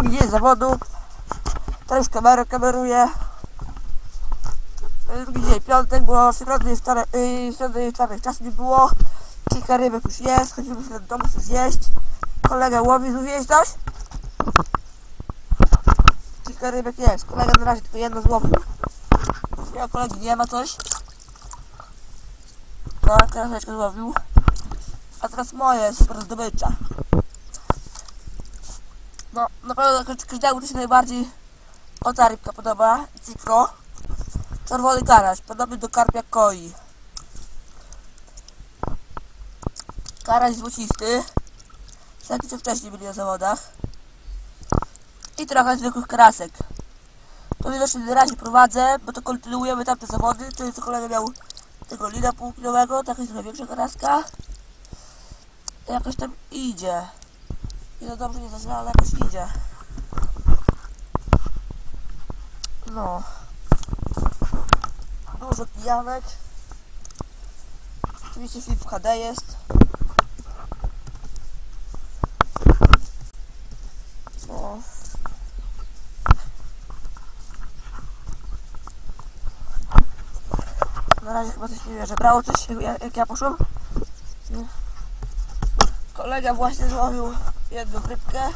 Drugi dzień zawodu. To już kamerę kameruję. Drugi dzień, piątek, bo środy i wtorek, yy, i czwartek czasu nie było. Kilka rybek już jest, chodzimy sobie do domu coś zjeść. Kolega łowi, złowiłeś coś? Kilka rybek jest, kolega na razie tylko jedno złowił. Ja kolegi nie ma coś. No, teraz złowił. A teraz moje super zdobycza. No, na pewno ka- każdemu to się najbardziej o ta rybka podoba. Cipro. Czerwony karaś, podobny do karpia koi. Karaś złocisty. Taki co wcześniej byli na zawodach. I trochę zwykłych karasek. To widocznie na razie prowadzę, bo to kontynuujemy tamte zawody. To jest kolega miał tego lina półkilowego, taka jest trochę większa karaska. Jakoś tam idzie. I to dobrze nie zaczyna, ale jakoś idzie. No. Dużo pijanek. Oczywiście film w HD jest. No. Na razie chyba coś nie wierzę. Brało coś, jak, ja poszłem? Nie. Kolega właśnie złowił jedną rybkę,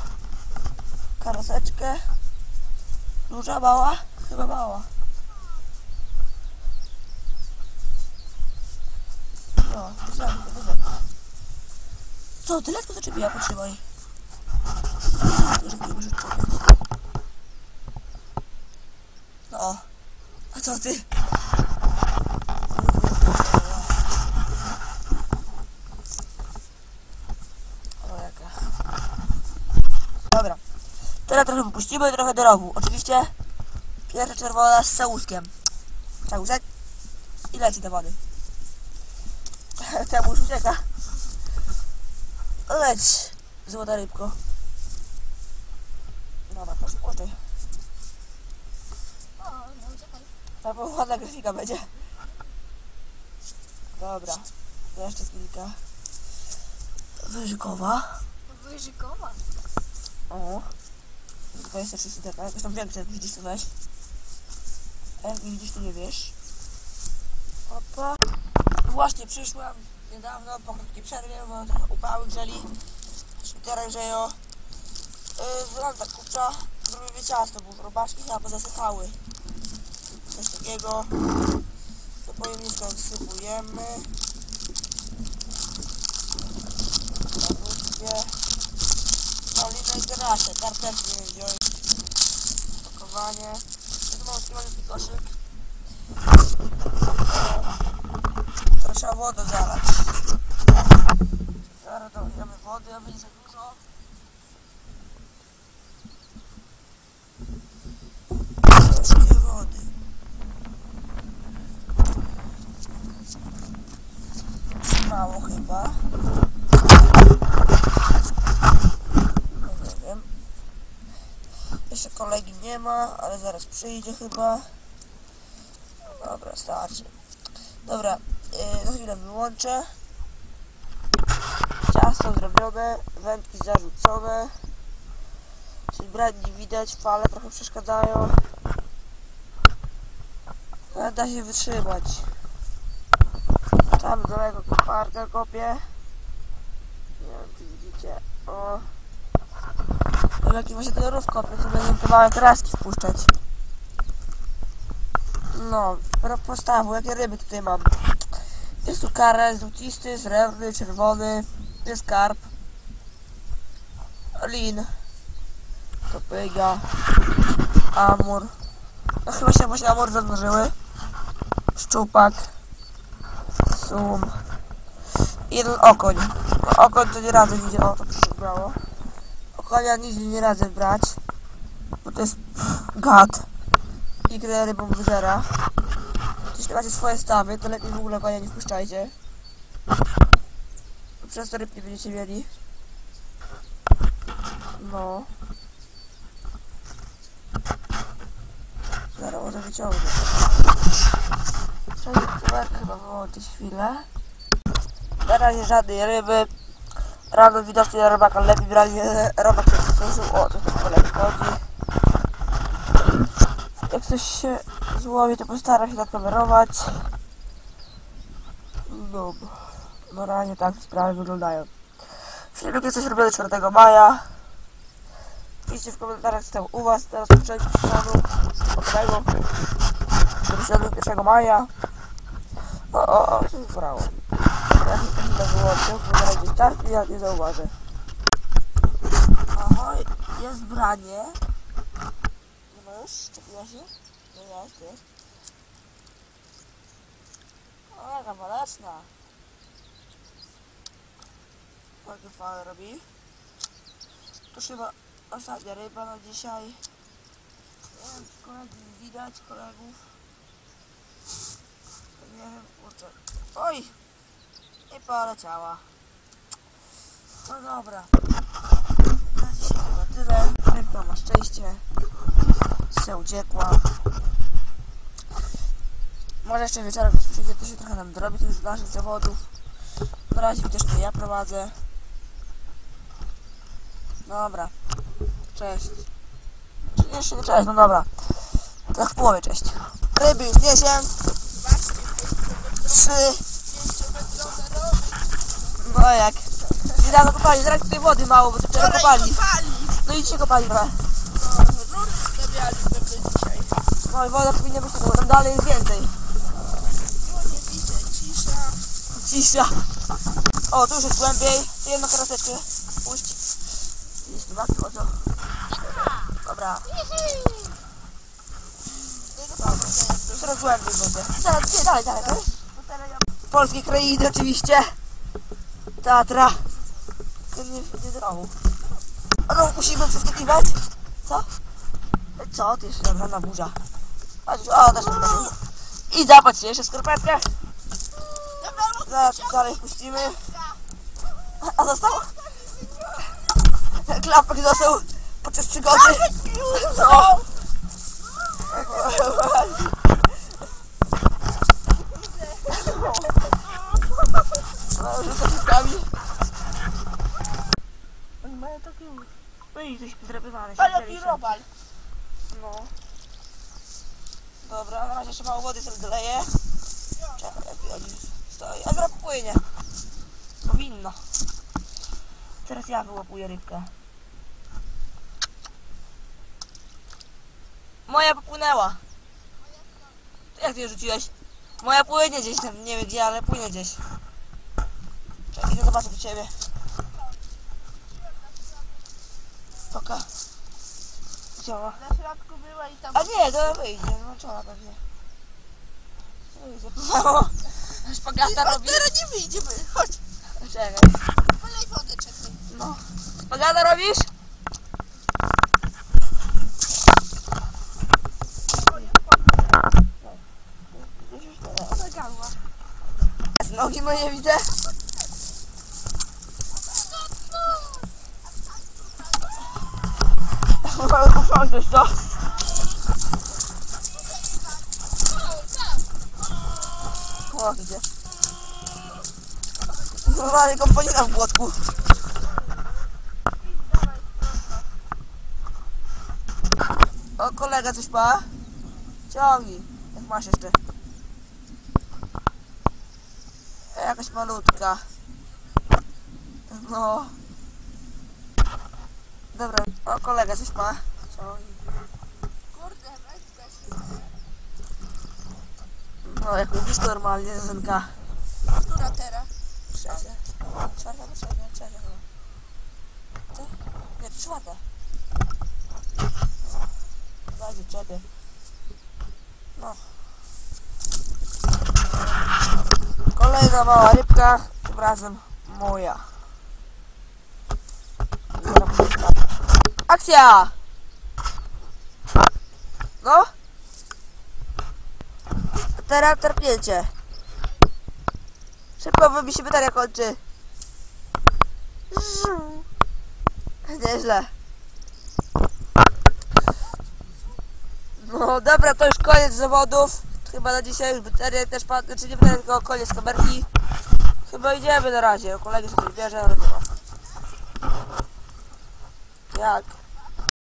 karaseczkę. Duża, mała? Chyba mała. No, wysoko, wysoko. Co, tyle tylko zaczepiła, potrzymaj. No. A co ty? O, jaka. Dobra. Teraz trochę wypuścimy, trochę do rowu. Oczywiście pierwsza czerwona z całuskiem. Całusek i leci do wody. Temu już ucieka. Leć, złota rybko. Dobra, proszę, puszczaj. O, nie uciekaj. Ta ładna grafika będzie. Dobra, jeszcze kilka. Wyżykowa. Wyżykowa. O. 23 taka, jakoś tam większe, jak widzisz to weź. A jak nie widzisz, to nie wiesz. Opa. Właśnie przyszłam niedawno, po krótkiej przerwie, bo upały grzeli. Teraz grzeją. Yy, Złam tak kurcza, zrobimy ciasto, bo robaczki chyba pozasychały. Coś takiego. Do pojemnika wsypujemy. Zawódkie. Malina i grasze, karteczki nie wziąć. Pakowanie. To jest małski malutki koszyk. Trzeba wodę zalać. Zaraz dolejemy wody, aby nie za dużo. Troszkę wody. Mało chyba. No nie wiem. Jeszcze kolegi nie ma, ale zaraz przyjdzie chyba. Dobra, starczy. Dobra, yy, na chwilę wyłączę. Ciasto zrobione, wędki zarzucone. Czyli brać nie widać, fale trochę przeszkadzają. Ale da się wytrzymać. Tam dolego koparka kopię. Nie wiem czy widzicie. O. Tam jaki właśnie ten rów kopię, to te małe kraski wpuszczać. No, postawu, jakie ryby tutaj mam. Jest tu karę, złocisty, srebrny, czerwony, jest karp, lin, topyga, amur. No chyba się właśnie amur zamnożyły. Szczupak, sum. Jeden okoń. No, okoń to nie nigdzie, o to przybrało. Okonia nigdzie nie radzę brać, bo to jest gad. I kiedy rybą wyżera. Jeśli macie swoje stawy, to lepiej w ogóle konia nie wpuszczajcie. Przez to ryb nie będziecie mieli. No. Zaraz może wyciągnę. Trzeba chyba wyłączyć chwilę. Na razie żadnej ryby. Rano widocznie na rybaka lepiej brali, robak się zasłużył. O, to kolegi chodzi. Jak coś się złowi, to postaram się nakamerować. No, realnie tak sprawy wyglądają. Filmik jest coś robiony 4 maja. Piszcie w komentarzach, co tam u was teraz początku stanu określonego do środu 1 maja. O, o, o, co się zbrało? Nie to wyłączę, bo zaraz gdzieś tak i ja nie zauważę. Ahoj, jest branie. Nie ma już? Czepiła się? No jest, jest. O, jaka waleczna. Jakie fale robi. To chyba ostatnia ryba na dzisiaj. Nie kolegi widać, kolegów. Nie wiem. Oj! I poleciała. No dobra. Na dzisiaj chyba tyle. Rybka ma szczęście. Se uciekła. Może jeszcze wieczorem przyjdzie, to się trochę nam dorobi tych z naszych zawodów. Na razie też to ja prowadzę. Dobra. Cześć. Czy jeszcze nie cześć, no dobra. Tak w połowie cześć. Ryby już niesię. Trzy. No jak? Niedawno kopali, zaraz tutaj wody mało, bo wczoraj kopali. No i dzisiaj kopali trochę. No i woda powinna być bo tam dalej jest więcej. Cisza. O, tu już jest głębiej. Tu jedną karaseczkę. Puść. Jest matko, co? Dobra. Już coraz głębiej będzie. Zaraz, nie, dalej, dalej, dalej. Polskie krainy oczywiście. Tatra. Nie, nie drogu. No, musimy przeskakiwać. Co? Co? Ty jeszcze dobra na burza. O, też będzie. I się, jeszcze skorpetkę. Zaraz dalej puścimy. A- A został? Klapek został podczas przygody. No. No, rzucę piskami. Oni mają takie... Ej, coś zdrapywane. Ale jaki robal. No. Dobra, na razie jeszcze mało wody sobie doleję. Czekaj, jak oni stoi. A zaraz płynie. Powinno. Teraz ja wyłapuję rybkę. Moja popłynęła. Jak ty ją rzuciłeś? Moja płynie gdzieś tam, nie wiem gdzie, ale płynie gdzieś. Idę zobaczę do ciebie. Poka. Działa. Na środku była i tam... A nie, to wyjdzie, włączona pewnie. Wyjdzie. No, szpagata robi. Teraz nie wyjdziemy. Chodź, Czekaj. polej wodę, czekaj. No. Szpagata robisz? Nogi moje widzę. Mam coś, co? Gdzie? Normalnie komponina w błotku. O, kolega coś ma? Ciągnij. Jak masz jeszcze. Jakaś malutka. No. Dobra, o kolega coś ma. Ciągnij. Kurde, weź też. No, jak blisko normalnie, zynka. Która teraz? Trzecia. Czwarta, bo trzecia, chyba. Co? Nie, czwarta. Będzie czepie. No. Kolejna mała rybka, tym razem moja. Akcja! No. Teraz terpnięcie. Szybko, bo mi się pytania kończy. Nieźle. No dobra, to już koniec zawodów. Chyba na dzisiaj już baterie też padły, czy nie baterie, tylko koniec kamerki. Chyba idziemy na razie. Kolegi sobie bierze, ale nie ma. Jak?